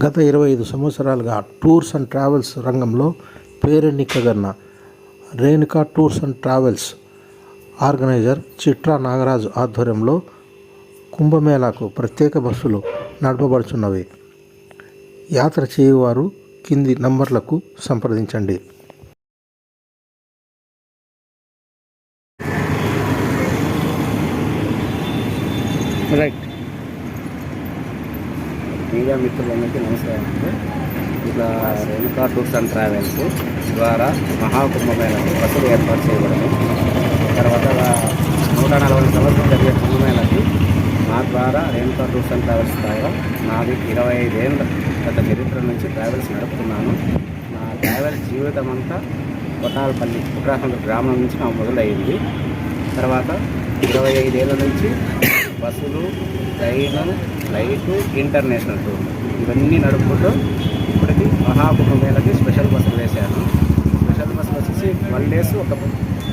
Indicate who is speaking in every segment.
Speaker 1: గత ఇరవై ఐదు సంవత్సరాలుగా టూర్స్ అండ్ ట్రావెల్స్ రంగంలో పేరెన్నికగన్న Renuka tours and travels organiser Chitra Nagaraju ఆధ్వర్యంలో కుంభమేళాకు ప్రత్యేక బస్సులు నడపబడుచున్నవి. యాత్ర చేయువారు కింది నంబర్లకు సంప్రదించండి. రైట్
Speaker 2: మీడియా మిత్రులందరికీ నమస్కారం అండి. ఇలా రేణుకా టూర్స్ అండ్ ట్రావెల్స్ ద్వారా మహాకుంభమేళకు బస్సులు ఏర్పాటు చేయబడింది తర్వాత నూట నలభై సంవత్సరం జరిగే కుంభమేళకి మా ద్వారా రేణుకా టూర్స్ అండ్ ట్రావెల్స్ ద్వారా నాది ఇరవై ఐదేళ్ళ గత చరిత్ర నుంచి ట్రావెల్స్ నడుపుతున్నాను. నా ట్రావెల్ జీవితం అంతా కొట్టాలపల్లి ఉత్తరాఖండ్ గ్రామం నుంచి నాకు మొదలయ్యింది తర్వాత ఇరవై ఐదేళ్ళ నుంచి బస్సులు ట్రైన్ ఫ్లైట్ ఇంటర్నేషనల్ టూర్. ఇవన్నీ నడుపుకుంటూ ఇప్పటికి మహాకుంభమేళకి స్పెషల్ బస్సులు వేశాను స్పెషల్ బస్సులు వచ్చేసి ట్వెల్వ్ డేస్ ఒక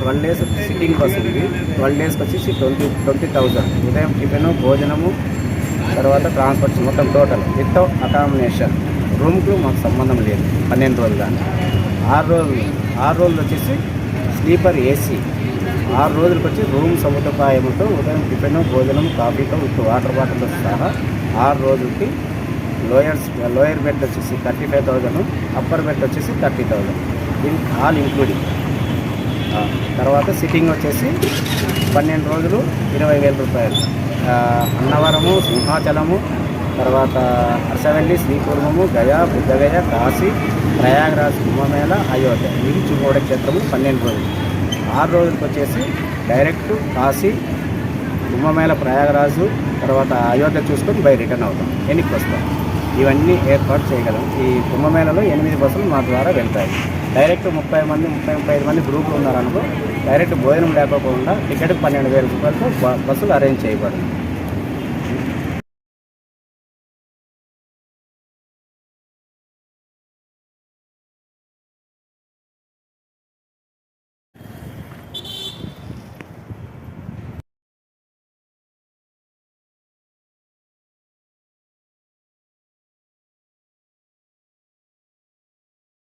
Speaker 2: ట్వెల్వ్ డేస్ సిట్టింగ్ బస్ ఉంది. ట్వెల్వ్ డేస్కి వచ్చేసి ట్వంటీ ట్వంటీ థౌజండ్ ఉదయం టిఫిన్ భోజనము తర్వాత ట్రాన్స్పోర్ట్ మొత్తం టోటల్ విత్ అకామిడేషన్. రూమ్కు మాకు సంబంధం లేదు. పన్నెండు రోజులు కానీ ఆరు రోజులు ఆరు రోజులు వచ్చేసి స్లీపర్ ఏసీ. ఆరు రోజులకు వచ్చి రూమ్ సముదాయంతో ఉదయం టిఫిన్ భోజనం కాఫీతో విత్ వాటర్ బాటిల్తో సహా ఆరు రోజులకి లోయర్స్ లోయర్ బెడ్ వచ్చేసి thirty five thousand upper bed వచ్చేసి thirty thousand. In all including. తర్వాత సిట్టింగ్ వచ్చేసి పన్నెండు రోజులు ఇరవై వేల రూపాయలు. అన్నవరము సింహాచలము తర్వాత హర్షవెల్లి శ్రీకూర్మము గయా బుద్ధగయ కాశీ ప్రయాగరాజ్ కుంభమేళ అయోధ్య. ఇది చుమోడ క్షేత్రము పన్నెండు రోజులు. ఆరు రోజులకు వచ్చేసి డైరెక్ట్ కాశీ కుంభమేళ ప్రయాగరాజు తర్వాత అయోధ్య చూసుకొని బై రిటర్న్ అవుతాం. ఎన్నికి వస్తాం ఇవన్నీ ఏర్పాటు చేయగలం. ఈ కుంభమేళలో ఎనిమిది బస్సులు మా ద్వారా వెళ్తాయి. డైరెక్ట్ ముప్పై మంది ముప్పై ముప్పై ఐదు మంది గ్రూపులు ఉన్నారనుకో డైరెక్ట్ భోజనం లేకోకుండా టికెట్ పన్నెండు వేల రూపాయలతో బ- బస్సులు అరేంజ్ చేయబడింది